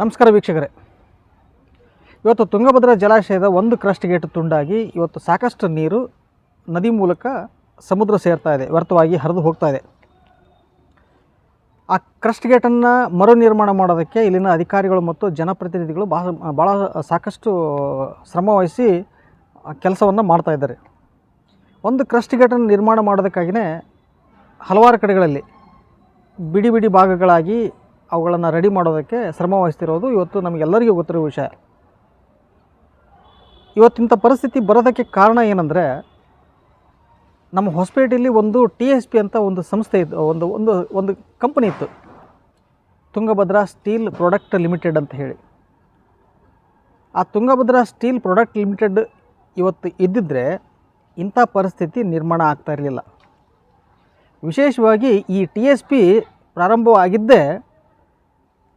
ನಮಸ್ಕಾರ ವೀಕ್ಷಕರೇ. ಇವತ್ತು ತುಂಗಭದ್ರಾ ಜಲಾಶಯದ ಒಂದು ಕ್ರಸ್ಟ್ ಗೇಟ್ ತುಂಡಾಗಿ ಇವತ್ತು ಸಾಕಷ್ಟು ನೀರು ನದಿ ಮೂಲಕ ಸಮುದ್ರ ಸೇರ್ತಾ ಇದೆ, ವ್ಯರ್ಥವಾಗಿ ಹರಿದು ಹೋಗ್ತಾ ಇದೆ. ಆ ಕ್ರಸ್ಟ್ ಗೇಟನ್ನು ಮರು ನಿರ್ಮಾಣ ಮಾಡೋದಕ್ಕೆ ಇಲ್ಲಿನ ಅಧಿಕಾರಿಗಳು ಮತ್ತು ಜನಪ್ರತಿನಿಧಿಗಳು ಭಾಳ ಭಾಳ ಸಾಕಷ್ಟು ಶ್ರಮವಹಿಸಿ ಕೆಲಸವನ್ನು ಮಾಡ್ತಾ ಇದ್ದಾರೆ. ಒಂದು ಕ್ರಸ್ಟ್ ಗೇಟನ್ನು ನಿರ್ಮಾಣ ಮಾಡೋದಕ್ಕಾಗಿಯೇ ಹಲವಾರು ಕಡೆಗಳಲ್ಲಿ ಬಿಡಿ ಬಿಡಿ ಭಾಗಗಳಾಗಿ ಅವುಗಳನ್ನು ರೆಡಿ ಮಾಡೋದಕ್ಕೆ ಶ್ರಮ ವಹಿಸ್ತಿರೋದು ಇವತ್ತು ನಮಗೆಲ್ಲರಿಗೂ ಗೊತ್ತಿರೋ ವಿಷಯ. ಇವತ್ತಿಂಥ ಪರಿಸ್ಥಿತಿ ಬರೋದಕ್ಕೆ ಕಾರಣ ಏನಂದರೆ, ನಮ್ಮ ಹೊಸಪೇಟೆಯಲ್ಲಿ ಒಂದು ಟಿ ಎಸ್ ಪಿ ಅಂತ ಒಂದು ಸಂಸ್ಥೆ ಇತ್ತು ಒಂದು ಒಂದು ಒಂದು ಕಂಪನಿ ಇತ್ತು. ತುಂಗಭದ್ರಾ ಸ್ಟೀಲ್ ಪ್ರಾಡಕ್ಟ್ ಲಿಮಿಟೆಡ್ ಅಂತ ಹೇಳಿ. ಆ ತುಂಗಭದ್ರಾ ಸ್ಟೀಲ್ ಪ್ರಾಡಕ್ಟ್ ಲಿಮಿಟೆಡ್ ಇವತ್ತು ಇದ್ದಿದ್ದರೆ ಇಂಥ ಪರಿಸ್ಥಿತಿ ನಿರ್ಮಾಣ ಆಗ್ತಾ ಇರಲಿಲ್ಲ. ವಿಶೇಷವಾಗಿ ಈ ಟಿ ಎಸ್ ಪಿ ಪ್ರಾರಂಭವಾಗಿದ್ದೇ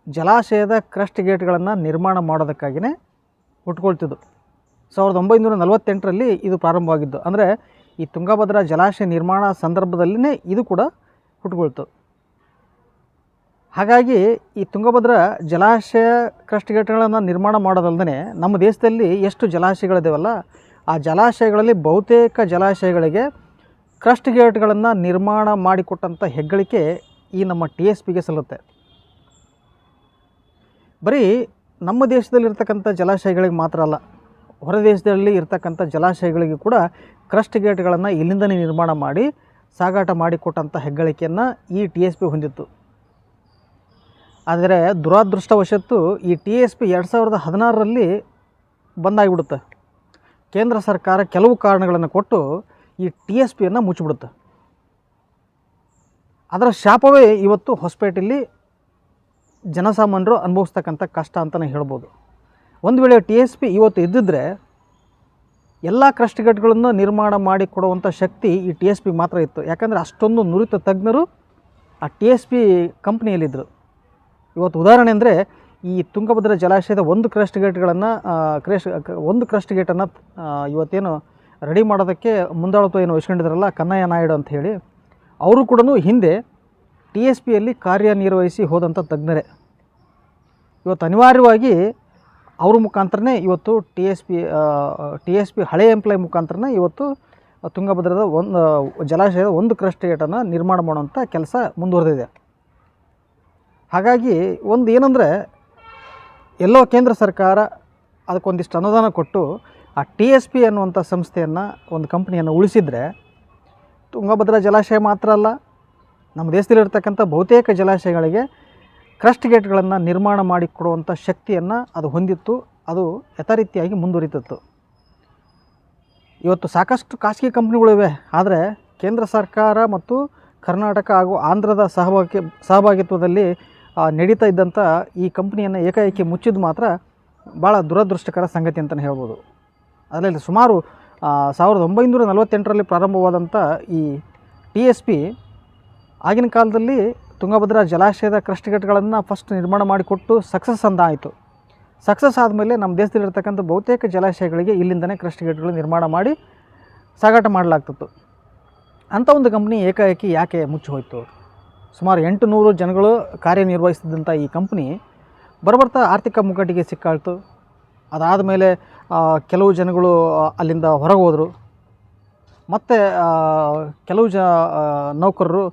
ಜಲಾಶಯದ ಕ್ರಸ್ಟ್ ಗೇಟ್ಗಳನ್ನು ನಿರ್ಮಾಣ ಮಾಡೋದಕ್ಕಾಗಿಯೇ ಹುಟ್ಕೊಳ್ತಿದ್ದು ಸಾವಿರದ ಒಂಬೈನೂರ ನಲವತ್ತೆಂಟರಲ್ಲಿ ಇದು ಪ್ರಾರಂಭವಾಗಿದ್ದು. ಅಂದರೆ ಈ ತುಂಗಭದ್ರಾ ಜಲಾಶಯ ನಿರ್ಮಾಣ ಸಂದರ್ಭದಲ್ಲಿನೇ ಇದು ಕೂಡ ಹುಟ್ಕೊಳ್ತು ಹಾಗಾಗಿ ಈ ತುಂಗಭದ್ರಾ ಜಲಾಶಯ ಕ್ರಸ್ಟ್ ಗೇಟ್ಗಳನ್ನು ನಿರ್ಮಾಣ ಮಾಡೋದಲ್ಲದೆ ನಮ್ಮ ದೇಶದಲ್ಲಿ ಎಷ್ಟು ಜಲಾಶಯಗಳಿದಾವಲ್ಲ, ಆ ಜಲಾಶಯಗಳಲ್ಲಿ ಬಹುತೇಕ ಜಲಾಶಯಗಳಿಗೆ ಕ್ರಸ್ಟ್ ಗೇಟ್ಗಳನ್ನು ನಿರ್ಮಾಣ ಮಾಡಿಕೊಟ್ಟಂಥ ಹೆಗ್ಗಳಿಕೆ ಈ ನಮ್ಮ ಟಿ ಎಸ್ ಪಿಗೆ ಸಲ್ಲುತ್ತೆ. ಬರೀ ನಮ್ಮ ದೇಶದಲ್ಲಿರ್ತಕ್ಕಂಥ ಜಲಾಶಯಗಳಿಗೆ ಮಾತ್ರ ಅಲ್ಲ, ಹೊರ ದೇಶದಲ್ಲಿ ಇರ್ತಕ್ಕಂಥ ಜಲಾಶಯಗಳಿಗೆ ಕೂಡ ಕ್ರಸ್ಟ್ ಗೇಟ್ಗಳನ್ನು ಇಲ್ಲಿಂದನೇ ನಿರ್ಮಾಣ ಮಾಡಿ, ಸಾಗಾಟ ಮಾಡಿಕೊಟ್ಟಂಥ ಹೆಗ್ಗಳಿಕೆಯನ್ನು ಈ ಟಿ ಎಸ್ ಪಿ ಹೊಂದಿತ್ತು. ಆದರೆ ದುರಾದೃಷ್ಟವಶತ್ತು ಈ ಟಿ ಎಸ್ ಪಿ ಎರಡು ಸಾವಿರದ ಹದಿನಾರರಲ್ಲಿ ಬಂದಾಗಿಬಿಡುತ್ತೆ. ಕೇಂದ್ರ ಸರ್ಕಾರ ಕೆಲವು ಕಾರಣಗಳನ್ನು ಕೊಟ್ಟು ಈ ಟಿ ಎಸ್ ಪಿಯನ್ನು ಮುಚ್ಚಿಬಿಡುತ್ತೆ. ಅದರ ಶಾಪವೇ ಇವತ್ತು ಹೊಸಪೇಟೆಯಲ್ಲಿ ಜನಸಾಮಾನ್ಯರು ಅನುಭವಿಸ್ತಕ್ಕಂಥ ಕಷ್ಟ ಅಂತಲೇ ಹೇಳ್ಬೋದು. ಒಂದು ವೇಳೆ ಟಿ ಎಸ್ ಪಿ ಇವತ್ತು ಇದ್ದಿದ್ರೆ ಎಲ್ಲ ಕಷ್ಟಗಟ್ಟುಗಳನ್ನು ನಿರ್ಮಾಣ ಮಾಡಿ ಕೊಡುವಂಥ ಶಕ್ತಿ ಈ ಟಿ ಎಸ್ ಪಿ ಮಾತ್ರ ಇತ್ತು. ಯಾಕಂದರೆ ಅಷ್ಟೊಂದು ನುರಿತ ತಜ್ಞರು ಆ ಟಿ ಎಸ್ ಪಿ ಕಂಪ್ನಿಯಲ್ಲಿದ್ದರು ಇವತ್ತು ಉದಾಹರಣೆ ಅಂದರೆ ಈ ತುಂಗಭದ್ರಾ ಜಲಾಶಯದ ಒಂದು ಕ್ರಸ್ಟ್ ಗೇಟ್ಗಳನ್ನು ಕ್ರೇಶ್ ಒಂದು ಕ್ರಸ್ಟ್ ಗೇಟನ್ನು ಇವತ್ತೇನು ರೆಡಿ ಮಾಡೋದಕ್ಕೆ ಮುಂದಾಳತ್ವ ಏನು ವಹಿಸ್ಕೊಂಡಿದ್ರಲ್ಲ ಕನ್ನಯ್ಯ ನಾಯ್ಡು ಅಂತ ಹೇಳಿ, ಅವರು ಕೂಡ ಹಿಂದೆ ಟಿ ಎಸ್ ಪಿಯಲ್ಲಿ ಕಾರ್ಯನಿರ್ವಹಿಸಿ ಹೋದಂಥ ತಜ್ಞರೇ. ಇವತ್ತು ಅನಿವಾರ್ಯವಾಗಿ ಅವ್ರ ಮುಖಾಂತರನೇ ಇವತ್ತು T S P T S P ಹಳೆ ಎಂಪ್ಲಾಯ್ ಮುಖಾಂತರನೇ ಇವತ್ತು ತುಂಗಭದ್ರದ ಒಂದು, ಜಲಾಶಯದ ಒಂದು ಕ್ರಸ್ಟ್ ಗೇಟನ್ನು ನಿರ್ಮಾಣ ಮಾಡುವಂಥ ಕೆಲಸ ಮುಂದುವರೆದಿದೆ. ಹಾಗಾಗಿ ಒಂದು ಏನಂದರೆ ಎಲ್ಲೋ ಕೇಂದ್ರ ಸರ್ಕಾರ ಅದಕ್ಕೊಂದಿಷ್ಟು ಅನುದಾನ ಕೊಟ್ಟು ಆ ಟಿ ಎಸ್ ಪಿ ಅನ್ನುವಂಥ ಸಂಸ್ಥೆಯನ್ನು, ಒಂದು ಕಂಪ್ನಿಯನ್ನು ಉಳಿಸಿದರೆ, ತುಂಗಭದ್ರಾ ಜಲಾಶಯ ಮಾತ್ರ ಅಲ್ಲ ನಮ್ಮ ದೇಶದಲ್ಲಿರ್ತಕ್ಕಂಥ ಬಹುತೇಕ ಜಲಾಶಯಗಳಿಗೆ ಕ್ರಸ್ಟ್ ಗೇಟ್ಗಳನ್ನು ನಿರ್ಮಾಣ ಮಾಡಿಕೊಡುವಂಥ ಶಕ್ತಿಯನ್ನು ಅದು ಹೊಂದಿತ್ತು. ಅದು ಯಥಾರೀತಿಯಾಗಿ ಮುಂದುವರಿತಿತ್ತು. ಇವತ್ತು ಸಾಕಷ್ಟು ಖಾಸಗಿ ಕಂಪ್ನಿಗಳಿವೆ ಆದರೆ ಕೇಂದ್ರ ಸರ್ಕಾರ ಮತ್ತು ಕರ್ನಾಟಕ ಹಾಗೂ ಆಂಧ್ರದ ಸಹಭಾಗಿ, ಸಹಭಾಗಿತ್ವದಲ್ಲಿ ನಡೀತಾ ಇದ್ದಂಥ ಈ ಕಂಪ್ನಿಯನ್ನು ಏಕಾಏಕಿ ಮುಚ್ಚಿದ್ದು ಮಾತ್ರ ಭಾಳ ದುರದೃಷ್ಟಕರ ಸಂಗತಿ ಅಂತಲೇ ಹೇಳ್ಬೋದು. ಅದರಲ್ಲಿ ಸುಮಾರು ಸಾವಿರದ ಒಂಬೈನೂರ ನಲವತ್ತೆಂಟರಲ್ಲಿ ಪ್ರಾರಂಭವಾದಂಥ ಈ ಟಿ ಎಸ್ ಪಿ ಆಗಿನ ಕಾಲದಲ್ಲಿ ತುಂಗಭದ್ರಾ ಜಲಾಶಯದ ಕ್ರಸ್ಟ್ಗೇಟ್ಗಳನ್ನು ಫಸ್ಟ್ ನಿರ್ಮಾಣ ಮಾಡಿಕೊಟ್ಟು ಸಕ್ಸಸ್ ಅಂತ ಆಯಿತು. ಸಕ್ಸಸ್ ಆದಮೇಲೆ ನಮ್ಮ ದೇಶದಲ್ಲಿರ್ತಕ್ಕಂಥ ಬಹುತೇಕ ಜಲಾಶಯಗಳಿಗೆ ಇಲ್ಲಿಂದನೇ ಕ್ರಸ್ಟ್ಗೇಟ್ಗಳು ನಿರ್ಮಾಣ ಮಾಡಿ ಸಾಗಾಟ ಮಾಡಲಾಗ್ತಿತ್ತು. ಅಂಥ ಒಂದು ಕಂಪ್ನಿ ಏಕಾಏಕಿ ಯಾಕೆ ಮುಚ್ಚಿ ಹೋಯಿತು? ಸುಮಾರು ಎಂಟು ನೂರು ಜನಗಳು ಕಾರ್ಯನಿರ್ವಹಿಸಿದಂಥ ಈ ಕಂಪ್ನಿ ಬರಬರ್ತಾ ಆರ್ಥಿಕ ಮುಗ್ಗಟ್ಟಿಗೆ ಸಿಕ್ಕಾಳ್ತು. ಅದಾದ ಮೇಲೆ ಕೆಲವು ಜನಗಳು ಅಲ್ಲಿಂದ ಹೊರಗೆ ಹೋದರು ಮತ್ತು ಕೆಲವು ಜ ನೌಕರರು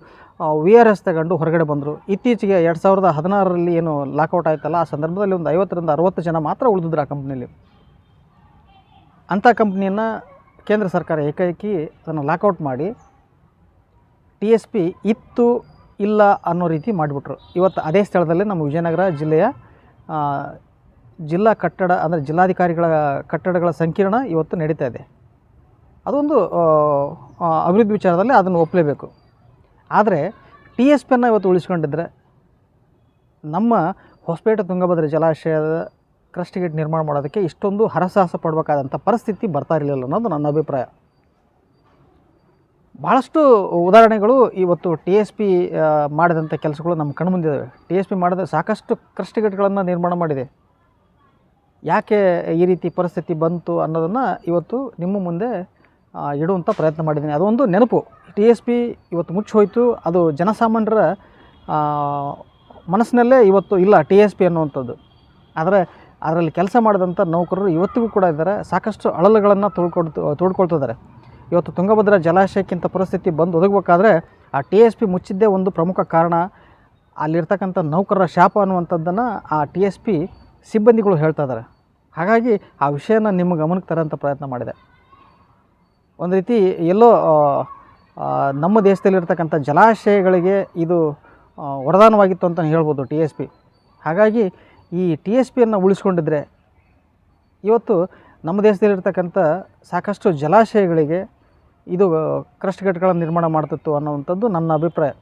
ವಿ ಆರ್ ಎಸ್ ತಗೊಂಡು ಹೊರಗಡೆ ಬಂದರು. ಇತ್ತೀಚೆಗೆ ಎರಡು ಸಾವಿರದ ಹದಿನಾರರಲ್ಲಿ ಏನು ಲಾಕೌಟ್ ಆಯ್ತಲ್ಲ, ಆ ಸಂದರ್ಭದಲ್ಲಿ ಒಂದು ಐವತ್ತರಿಂದ ಅರವತ್ತು ಜನ ಮಾತ್ರ ಉಳಿದಿದ್ರು ಆ ಕಂಪ್ನಿಯಲ್ಲಿ ಅಂಥ ಕಂಪ್ನಿಯನ್ನು ಕೇಂದ್ರ ಸರ್ಕಾರ ಏಕಾಏಕಿ ಅದನ್ನು ಲಾಕೌಟ್ ಮಾಡಿ ಟಿ ಎಸ್ ಪಿ ಇತ್ತು ಇಲ್ಲ ಅನ್ನೋ ರೀತಿ ಮಾಡಿಬಿಟ್ರು. ಇವತ್ತು ಅದೇ ಸ್ಥಳದಲ್ಲಿ ನಮ್ಮ ವಿಜಯನಗರ ಜಿಲ್ಲೆಯ ಜಿಲ್ಲಾ ಕಟ್ಟಡ, ಅಂದರೆ ಜಿಲ್ಲಾಧಿಕಾರಿಗಳ ಕಟ್ಟಡಗಳ ಸಂಕೀರ್ಣ ಇವತ್ತು ನಡೀತಾ ಇದೆ. ಅದೊಂದು ಅಭಿವೃದ್ಧಿ ವಿಚಾರದಲ್ಲಿ ಅದನ್ನು ಒಪ್ಪಲೇಬೇಕು ಆದರೆ ಟಿ ಎಸ್ ಪಿಯನ್ನು ಇವತ್ತು ಉಳಿಸ್ಕೊಂಡಿದ್ರೆ ನಮ್ಮ ಹೊಸಪೇಟೆ ತುಂಗಭದ್ರ ಜಲಾಶಯದ ಕ್ರಸ್ಟಿಗೇಟ್ ನಿರ್ಮಾಣ ಮಾಡೋದಕ್ಕೆ ಇಷ್ಟೊಂದು ಹರಸಾಹಸ ಪಡಬೇಕಾದಂಥ ಪರಿಸ್ಥಿತಿ ಬರ್ತಾ ಇರಲಿಲ್ಲ ಅನ್ನೋದು ನನ್ನ ಅಭಿಪ್ರಾಯ. ಭಾಳಷ್ಟು ಉದಾಹರಣೆಗಳು ಇವತ್ತು ಟಿ ಎಸ್ ಪಿ ಮಾಡಿದಂಥ ಕೆಲಸಗಳು ನಮ್ಮ ಕಣ್ಮುಂದಿದ್ದಾವೆ ಟಿ ಎಸ್ ಪಿ ಮಾಡಿದ ಸಾಕಷ್ಟು ಕ್ರಸ್ಟಿಗೇಟ್ಗಳನ್ನು ನಿರ್ಮಾಣ ಮಾಡಿದೆ. ಯಾಕೆ ಈ ರೀತಿ ಪರಿಸ್ಥಿತಿ ಬಂತು ಅನ್ನೋದನ್ನು ಇವತ್ತು ನಿಮ್ಮ ಮುಂದೆ ಇಡುವಂಥ ಪ್ರಯತ್ನ ಮಾಡಿದ್ದೀನಿ. ಅದೊಂದು ನೆನಪು. ಟಿ ಎಸ್ ಪಿ ಇವತ್ತು ಮುಚ್ಚಿ ಅದು ಜನಸಾಮಾನ್ಯರ ಮನಸ್ಸಿನಲ್ಲೇ ಇವತ್ತು ಇಲ್ಲ ಟಿ ಎಸ್ ಪಿ ಅನ್ನುವಂಥದ್ದು. ಆದರೆ ಅದರಲ್ಲಿ ಕೆಲಸ ಮಾಡಿದಂಥ ನೌಕರರು ಇವತ್ತಿಗೂ ಕೂಡ ಇದ್ದಾರೆ. ಸಾಕಷ್ಟು ಅಳಲುಗಳನ್ನು ತೊಳ್ಕೊಳ್ತು, ತೊಳ್ಕೊಳ್ತಿದ್ದಾರೆ. ಇವತ್ತು ತುಂಗಭದ್ರಾ ಜಲಾಶಯಕ್ಕಿಂತ ಪರಿಸ್ಥಿತಿ ಬಂದು ಒದಗಬೇಕಾದ್ರೆ ಆ ಟಿ ಎಸ್ ಪಿ ಮುಚ್ಚಿದ್ದೇ ಒಂದು ಪ್ರಮುಖ ಕಾರಣ. ಅಲ್ಲಿರ್ತಕ್ಕಂಥ ನೌಕರರ ಶಾಪ ಅನ್ನುವಂಥದ್ದನ್ನು ಆ ಟಿ ಎಸ್ ಪಿ ಸಿಬ್ಬಂದಿಗಳು ಹೇಳ್ತಾ ಇದ್ದಾರೆ. ಹಾಗಾಗಿ ಆ ವಿಷಯನ ನಿಮ್ಮ ಗಮನಕ್ಕೆ ತರೋಂಥ ಪ್ರಯತ್ನ ಮಾಡಿದೆ. ಒಂದು ರೀತಿ ಎಲ್ಲೋ ನಮ್ಮ ದೇಶದಲ್ಲಿರ್ತಕ್ಕಂಥ ಜಲಾಶಯಗಳಿಗೆ ಇದು ವರದಾನವಾಗಿತ್ತು ಅಂತ ಹೇಳ್ಬೋದು ಟಿ ಎಸ್ ಪಿ. ಹಾಗಾಗಿ ಈ ಟಿ ಎಸ್ ಪಿಯನ್ನು ಉಳಿಸ್ಕೊಂಡಿದ್ರೆ ಇವತ್ತು ನಮ್ಮ ದೇಶದಲ್ಲಿರ್ತಕ್ಕಂಥ ಸಾಕಷ್ಟು ಜಲಾಶಯಗಳಿಗೆ ಇದು ಕ್ರಸ್ಟ್ ಗೇಟ್ಗಳನ್ನು ನಿರ್ಮಾಣ ಮಾಡ್ತಿತ್ತು ಅನ್ನೋವಂಥದ್ದು ನನ್ನ ಅಭಿಪ್ರಾಯ.